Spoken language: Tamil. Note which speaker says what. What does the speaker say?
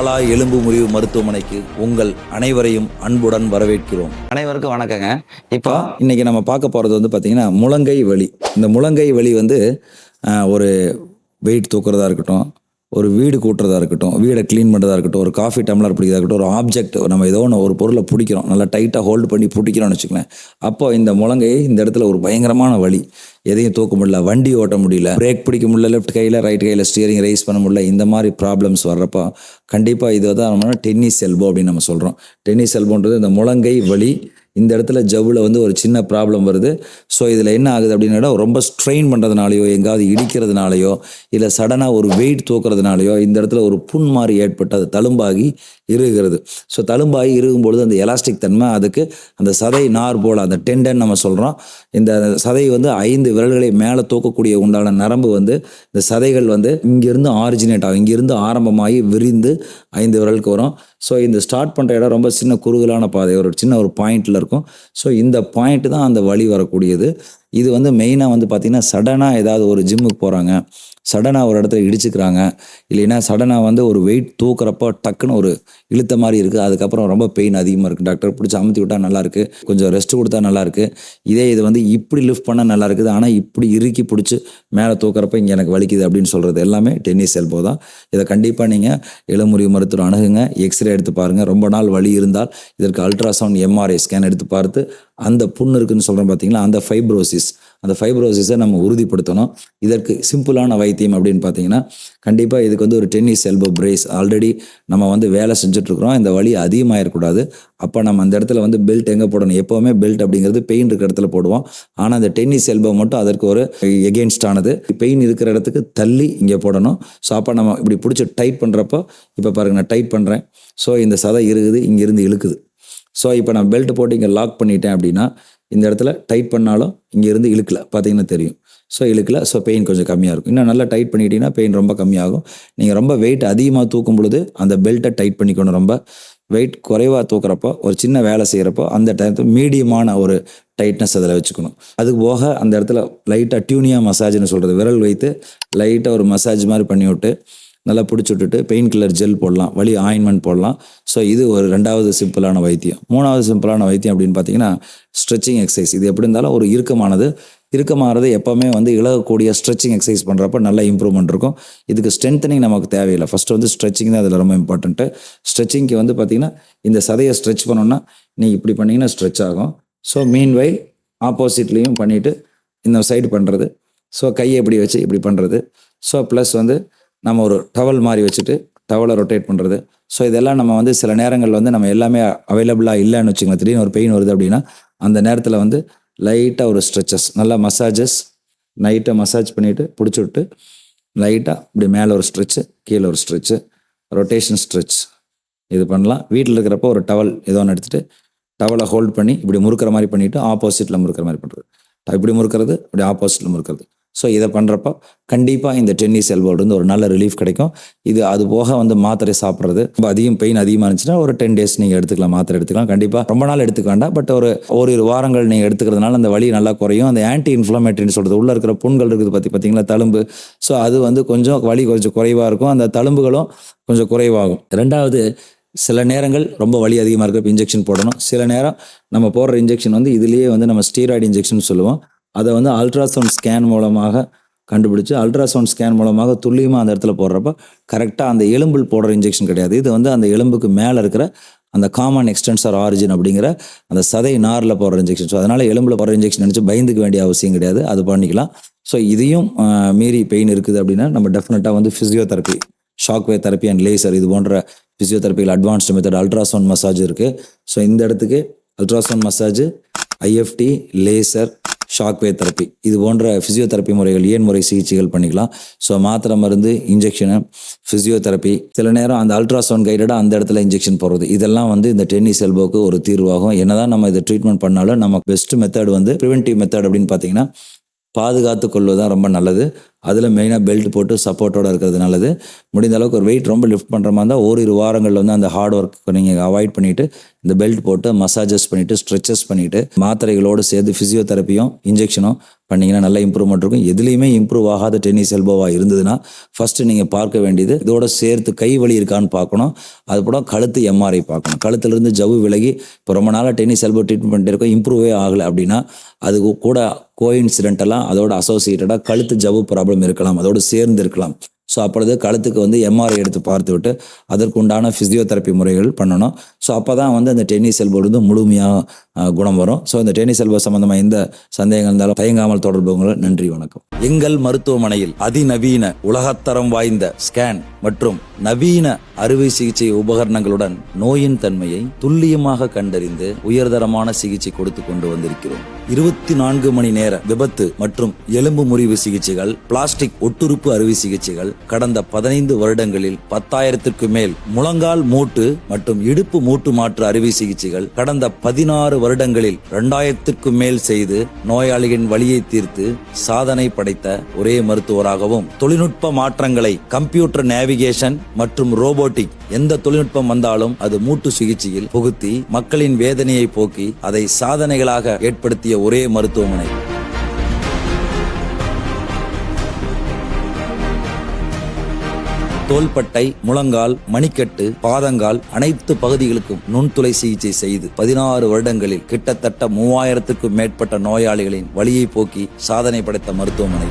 Speaker 1: பாலா எலும்பு முறிவு மருத்துவமனைக்கு உங்கள் அனைவரையும் அன்புடன் வரவேற்கிறோம். அனைவருக்கும் வணக்கங்க. இப்போ இன்னைக்கு நம்ம பார்க்க போகிறது வந்து பார்த்தீங்கன்னா முழங்கை வலி. இந்த முழங்கை வலி வந்து ஒரு வெயிட் தூக்குறதா இருக்கட்டும் ஒரு வீடு கூட்டுறதா இருக்கட்டும் வீடை க்ளீன் பண்ணுறதா இருக்கட்டும் ஒரு காஃபி டம்ளர் பிடிக்கிறதா இருக்கட்டும் ஒரு ஆப்ஜெக்ட் நம்ம ஏதோ ஒன்று ஒரு பொருளை பிடிக்கிறோம் நல்லா டைட்டாக ஹோல்டு பண்ணி பிடிக்கிறோம்னு வச்சுக்கலேன் அப்போ இந்த முழங்கை இந்த இடத்துல ஒரு பயங்கரமான வழி எதையும் தூக்க முடியல வண்டி ஓட்ட முடியல பிரேக் பிடிக்க முடியல லெஃப்ட் கையில் ரைட் கையில் ஸ்டியரிங் ரைஸ் பண்ண முடியல இந்த மாதிரி ப்ராப்ளம்ஸ் வர்றப்போ கண்டிப்பாக இது தான் நம்ம டென்னிஸ் எல்போ அப்படின்னு நம்ம சொல்கிறோம் டென்னிஸ் எல்போன்றது இந்த முழங்கை வலி இந்த இடத்துல ஜவ்வில் வந்து ஒரு சின்ன ப்ராப்ளம் வருது. ஸோ இதில் என்ன ஆகுது அப்படின்னா ரொம்ப ஸ்ட்ரெயின் பண்ணுறதுனாலையோ எங்காவது இடிக்கிறதுனாலையோ இல்லை சடனாக ஒரு வெயிட் தூக்குறதுனாலையோ இந்த இடத்துல ஒரு புண் மாதிரி ஏற்பட்டு அது தழும்பாகி இருகிறது ஸோ தழும்பாகி இறுகும் பொழுது அந்த எலாஸ்டிக் தன்மை அதுக்கு அந்த சதை நார் போல் அந்த டெண்டன் நம்ம சொல்கிறோம் இந்த சதை வந்து ஐந்து விரல்களை மேலே தூக்கக்கூடிய உண்டான நரம்பு வந்து இந்த சதைகள் வந்து இங்கிருந்து ஆரிஜினேட் ஆகும். இங்கேருந்து ஆரம்பமாகி விரிந்து ஐந்து விரலுக்கு வரும். ஸோ இந்த ஸ்டார்ட் பண்ணுற இடம் ரொம்ப சின்ன குறுகலான பாதை. ஒரு சின்ன ஒரு பாயிண்டில் இருக்கும். ஸோ இந்த பாயிண்ட் தான் அந்த வழி வரக்கூடியது. இது வந்து மெயினாக வந்து பார்த்திங்கன்னா சடனாக ஏதாவது ஒரு ஜிம்முக்கு போகிறாங்க சடனாக ஒரு இடத்துல இடிச்சுக்கிறாங்க. இல்லைன்னா சடனாக வந்து ஒரு வெயிட் தூக்குறப்போ டக்குன்னு ஒரு இழுத்த மாதிரி இருக்குது அதுக்கப்புறம் ரொம்ப பெயின் அதிகமாக இருக்குது டாக்டர் பிடிச்சி அமுத்தி விட்டால் நல்லாயிருக்கு கொஞ்சம் ரெஸ்ட் கொடுத்தா நல்லாயிருக்கு இதே இது வந்து இப்படி லிஃப்ட் பண்ணால் நல்லா இருக்குது. ஆனால் இப்படி இறுக்கி பிடிச்சி மேலே தூக்குறப்ப இங்கே எனக்கு வலிக்குது அப்படின்னு சொல்கிறது எல்லாமே டென்னிஸ் எல்போ தான். இதை கண்டிப்பாக நீங்கள் இளமுறிவு மருத்துவர் அணுகுங்க. எக்ஸ்ரே எடுத்து பாருங்கள் ரொம்ப நாள் வலி இருந்தால் இதற்கு அல்ட்ராசவுண்ட் எம்ஆர்ஐ ஸ்கேன் எடுத்து பார்த்து அந்த புண்ணு இருக்குன்னு சொல்கிறோம் பார்த்தீங்களா அந்த ஃபைப்ரோசிஸ் அந்த ஃபைப்ரோசிஸை நம்ம உறுதிப்படுத்தணும். இதற்கு சிம்பிளான வைத்தியம் அப்படின்னு பார்த்தீங்கன்னா கண்டிப்பாக இதுக்கு வந்து ஒரு டென்னிஸ் எல்போ பிரேஸ் ஆல்ரெடி நம்ம வந்து வேலை செஞ்சுட்ருக்குறோம். இந்த வலி அதிகமாகிடக்கூடாது அப்போ நம்ம அந்த இடத்துல வந்து பெல்ட் எங்கே போடணும்? எப்போவுமே பெல்ட் அப்படிங்கிறது பெயின் இருக்கிற இடத்துல போடுவோம். ஆனால் அந்த டென்னிஸ் எல்போ மட்டும் அதற்கு ஒரு எகென்ஸ்ட் ஆனது. பெயின் இருக்கிற இடத்துக்கு தள்ளி இங்கே போடணும். ஸோ அப்போ நம்ம இப்படி பிடிச்சி டைட் பண்ணுறப்போ இப்போ பாருங்க நான் டைட் பண்ணுறேன் ஸோ இந்த சதை இருக்குது இங்கேருந்து இழுக்குது. ஸோ இப்போ நான் பெல்ட் போட்டு இங்கே லாக் பண்ணிட்டேன் அப்படின்னா இந்த இடத்துல டைட் பண்ணாலும் இங்கேருந்து இழுக்கல. பார்த்தீங்கன்னா தெரியும். ஸோ இழுக்கல. ஸோ பெயின் கொஞ்சம் கம்மியாக இருக்கும். இன்னும் நல்லா டைட் பண்ணிட்டீங்கன்னா பெயின் ரொம்ப கம்மியாகும். நீங்கள் ரொம்ப வெயிட் அதிகமாக தூக்கும் பொழுது அந்த பெல்ட்டை டைட் பண்ணிக்கணும் ரொம்ப. வெயிட் குறைவாக தூக்குறப்போ ஒரு சின்ன வேலை செய்கிறப்போ அந்த டயத்தில் மீடியமான ஒரு டைட்னஸ் அதில் வச்சுக்கணும். அதுக்கு போக அந்த இடத்துல லைட்டாக டியூனியா மசாஜ்னு சொல்கிறது விரல் வைத்து லைட்டாக ஒரு மசாஜ் மாதிரி பண்ணி விட்டு நல்லா பிடிச்சி விட்டுட்டு பெயின் கில்லர் ஜெல் போடலாம் வலி ஆயின்மெண்ட் போடலாம். ஸோ இது ஒரு ரெண்டாவது சிம்பிளான வைத்தியம். மூணாவது சிம்பிளான வைத்தியம் அப்படின்னு பார்த்தீங்கன்னா ஸ்ட்ரெச்சிங் எக்ஸசைஸ் இது எப்படி இருந்தாலும் ஒரு இறுக்கமானது. இறுக்கமானது எப்போவுமே வந்து இழகக்கூடிய ஸ்ட்ரெச்சிங் எக்ஸசைஸ் பண்ணுறப்ப நல்ல இம்ப்ரூவ்மெண்ட் இருக்கும். இதுக்கு ஸ்ட்ரென்த்தனிங் நமக்கு தேவையில்லை. ஃபஸ்ட்டு வந்து ஸ்ட்ரெச்சிங் தான் அதில் ரொம்ப இம்பார்ட்டண்ட்டு ஸ்ட்ரெச்சிங்க்கு வந்து பார்த்தீங்கன்னா இந்த சதையை ஸ்ட்ரெச் பண்ணோன்னா நீங்கள் இப்படி பண்ணீங்கன்னா ஸ்ட்ரெச் ஆகும். ஸோ மீன் வை ஆப்போசிட்லேயும் பண்ணிவிட்டு இந்த சைடு பண்ணுறது ஸோ கையை இப்படி வச்சு இப்படி பண்ணுறது ஸோ ப்ளஸ் வந்து நம்ம ஒரு டவல் மாதிரி வச்சுட்டு டவலை ரொட்டேட் பண்ணுறது ஸோ இதெல்லாம் நம்ம வந்து சில நேரங்கள் வந்து நம்ம எல்லாமே அவைலபிளாக இல்லைன்னு வச்சுக்கோங்க. திடீர்னு ஒரு பெயின் வருது அப்படின்னா அந்த நேரத்தில் வந்து லைட்டாக ஒரு ஸ்ட்ரெச்சஸ் நல்லா மசாஜஸ் நைட்டாக மசாஜ் பண்ணிவிட்டு பிடிச்சி விட்டு லைட்டாக இப்படி மேலே ஒரு ஸ்ட்ரெச்சு கீழே ஒரு ஸ்ட்ரெச்சு ரொட்டேஷன் ஸ்ட்ரெச் இது பண்ணலாம். வீட்டில் இருக்கிறப்போ ஒரு டவல் ஏதோ ஒன்று எடுத்துகிட்டு டவலை ஹோல்ட் பண்ணி இப்படி முறுக்கிற மாதிரி பண்ணிவிட்டு ஆப்போசிட்டில் முறுக்கிற மாதிரி பண்ணுறது இப்படி முறுக்கிறது இப்படி ஆப்போசிட்டில் முறுக்கிறது. ஸோ இதை பண்ணுறப்போ கண்டிப்பாக இந்த டென்னிஸ் எல்போலேருந்து ஒரு நல்ல ரிலீஃப் கிடைக்கும். இது அது போக வந்து மாத்திரை சாப்பிட்றது. ரொம்ப அதிகம் பெயின் அதிகமாக இருந்துச்சுன்னா ஒரு டென் டேஸ் நீங்கள் எடுத்துக்கலாம் மாத்திரை எடுத்துக்கலாம். கண்டிப்பாக ரொம்ப நாள் எடுத்துக்க வேண்டாம். பட் ஒரு ஒரு வாரங்கள் நீங்கள் எடுத்துக்கிறதுனால அந்த வலி நல்லா குறையும். அந்த ஆன்டி இன்ஃப்ளமேட்டரின்னு சொல்கிறது உள்ளே இருக்கிற புண்கள் இருக்குது பற்றி பார்த்தீங்களா தழும்பு. ஸோ அது வந்து கொஞ்சம் வலி கொஞ்சம் குறைவாக இருக்கும். அந்த தழும்புகளும் கொஞ்சம் குறைவாகும். ரெண்டாவது சில நேரங்கள் ரொம்ப வலி அதிகமாக இருக்கிறப்ப இன்ஜெக்ஷன் போடணும். சில நேரம் நம்ம போடுற இன்ஜெக்ஷன் வந்து இதுலேயே வந்து நம்ம ஸ்டீராய்டு இன்ஜெக்ஷன் சொல்லுவோம். அதை வந்து அல்ட்ராசவுண்ட் ஸ்கேன் மூலமாக கண்டுபிடிச்சு அல்ட்ராசவுண்ட் ஸ்கேன் மூலமாக துல்லியமாக அந்த இடத்துல போடுறப்ப கரெக்டாக அந்த எலும்பில் போடுற இன்ஜெக்ஷன் கிடையாது. இது வந்து அந்த எலும்புக்கு மேலே இருக்கிற அந்த காமன் எக்ஸ்டென்சர் ஆரிஜின் அப்படிங்கிற அந்த சதை நாரில் போடுற இன்ஜெக்ஷன் ஸோ அதனால் எலும்பில் போடுற இன்ஜெக்ஷன் நினச்சி பயந்துக்க வேண்டிய அவசியம் கிடையாது. அது பண்ணிக்கலாம். ஸோ இதையும் மீறி பெயின் இருக்குது அப்படின்னா நம்ம டெஃபினட்டாக வந்து physiotherapy shockwave therapy and laser இது போன்ற ஃபிசியோதெரப்பியில் அட்வான்ஸ்டு மெத்தட் அல்ட்ராசவுண்ட் மசாஜ் இருக்குது ஸோ இந்த இடத்துக்கு ultrasound massage IFT laser shockwave therapy. இது போன்ற ஃபிசியோதெரப்பி முறைகள் ஏன் முறை சிகிச்சைகள் பண்ணிக்கலாம்? ஸோ மாத்திரை மருந்து இன்ஜெக்ஷனு ஃபிசியோதெரப்பி சில நேரம் அந்த அல்ட்ராசவுண்ட் கைடடாக அந்த இடத்துல இன்ஜெக்ஷன் போடுறது. இதெல்லாம் வந்து இந்த டென்னிஸ் எல்போக்கு ஒரு தீர்வாகும். என்னதான் நம்ம இதை ட்ரீட்மெண்ட் பண்ணாலும் நம்ம பெஸ்ட் மெத்தட் வந்து ப்ரிவென்டிவ் மெத்தட் அப்படின்னு பார்த்தீங்கன்னா பாதுகாத்து கொள்வது தான் ரொம்ப நல்லது. அதில் மெயினாக பெல்ட் போட்டு சப்போர்ட்டோடு இருக்கிறது நல்லது. முடிந்த அளவுக்கு ஒரு வெயிட் ரொம்ப லிஃப்ட் பண்ணுற மாதிரி இருந்தால் ஓரிரு வாரங்களில் வந்து அந்த ஹார்ட் ஒர்க்கு நீங்கள் அவாய்ட் பண்ணிவிட்டு இந்த பெல்ட் போட்டு மசாஜஸ் பண்ணிவிட்டு ஸ்ட்ரெச்சஸ் பண்ணிவிட்டு மாத்திரைகளோடு சேர்த்து ஃபிசியோதெரப்பியும் இன்ஜெக்ஷனும் பண்ணிங்கன்னா நல்லா இம்ப்ரூவ்மெண்ட் இருக்கும். எதுலேயுமே இம்ப்ரூவ் ஆகாத டென்னிஸ் எல்போவாக இருந்ததுன்னா ஃபஸ்ட்டு நீங்கள் பார்க்க வேண்டியது இதோட சேர்த்து கை வலி இருக்கான்னு பார்க்கணும். அது போட கழுத்து எம்ஆர்ஐ பார்க்கணும். கழுத்துலேருந்து ஜவ்வு விலகி இப்போ ரொம்ப நாளாக டென்னிஸ் எல்போ ட்ரீட்மெண்ட் பண்ணிட்டு இருக்கோம் இம்ப்ரூவே ஆகலை அப்படின்னா அது கூட கோஇன்சிடென்டெல்லாம் அதோட அசோசியேட்டடாக கழுத்து ஜவ்வு ப்ராப்ளம் இருக்கலாம் அதோடு சேர்ந்து இருக்கலாம் ஸோ அப்பொழுது கழுத்துக்கு வந்து எம்ஆர்ஐ எடுத்து பார்த்து விட்டு அதற்கு உண்டான ஃபிசியோதெரப்பி முறைகள் பண்ணணும். ஸோ அப்போ தான் வந்து அந்த டென்னிஸ் எல்போ வந்து முழுமையாக குணம் வரும். ஸோ இந்த டென்னிஸ் எல்போ சம்மந்தமாக எந்த சந்தேகங்கள் இருந்தாலும் தயங்காமல் தொடர்புங்களை நன்றி வணக்கம். எங்கள் மருத்துவமனையில் அதிநவீன உலகத்தரம் வாய்ந்த ஸ்கேன் மற்றும் நவீன அறுவை சிகிச்சை உபகரணங்களுடன் நோயின் தன்மையை துல்லியமாக கண்டறிந்து உயர்தரமான சிகிச்சை கொடுத்து கொண்டு வந்திருக்கிறோம். இருபத்தி நான்கு மணி நேர விபத்து மற்றும் எலும்பு முறிவு சிகிச்சைகள் பிளாஸ்டிக் ஒட்டுறுப்பு அறுவை சிகிச்சைகள் கடந்த பதினைந்து வருடங்களில் பத்தாயிரத்திற்கு மேல் முழங்கால் மூட்டு மற்றும் இடுப்பு மூட்டு மாற்று அறுவை சிகிச்சைகள் கடந்த பதினாறு வருடங்களில் இரண்டாயிரத்திற்கும் மேல் செய்து நோயாளிகளின் வழியை தீர்த்து சாதனை படைத்த ஒரே மருத்துவராகவும் தொழில்நுட்ப மாற்றங்களை கம்ப்யூட்டர் நேவிகேஷன் மற்றும் ரோபோட்டிக் எந்த தொழில்நுட்பம் வந்தாலும் அது மூட்டு சிகிச்சையில் புகுத்தி மக்களின் வேதனையை போக்கி அதை சாதனைகளாக ஏற்படுத்திய ஒரே மருத்துவமனை. தோள்பட்டை முழங்கால் மணிக்கட்டு பாதங்கால் அனைத்து பகுதிகளுக்கும் நுண்துளை சிகிச்சை செய்து பதினாறு வருடங்களில் கிட்டத்தட்ட மூவாயிரத்துக்கும் மேற்பட்ட நோயாளிகளின் வழியை போக்கி சாதனை படைத்த மருத்துவமனை.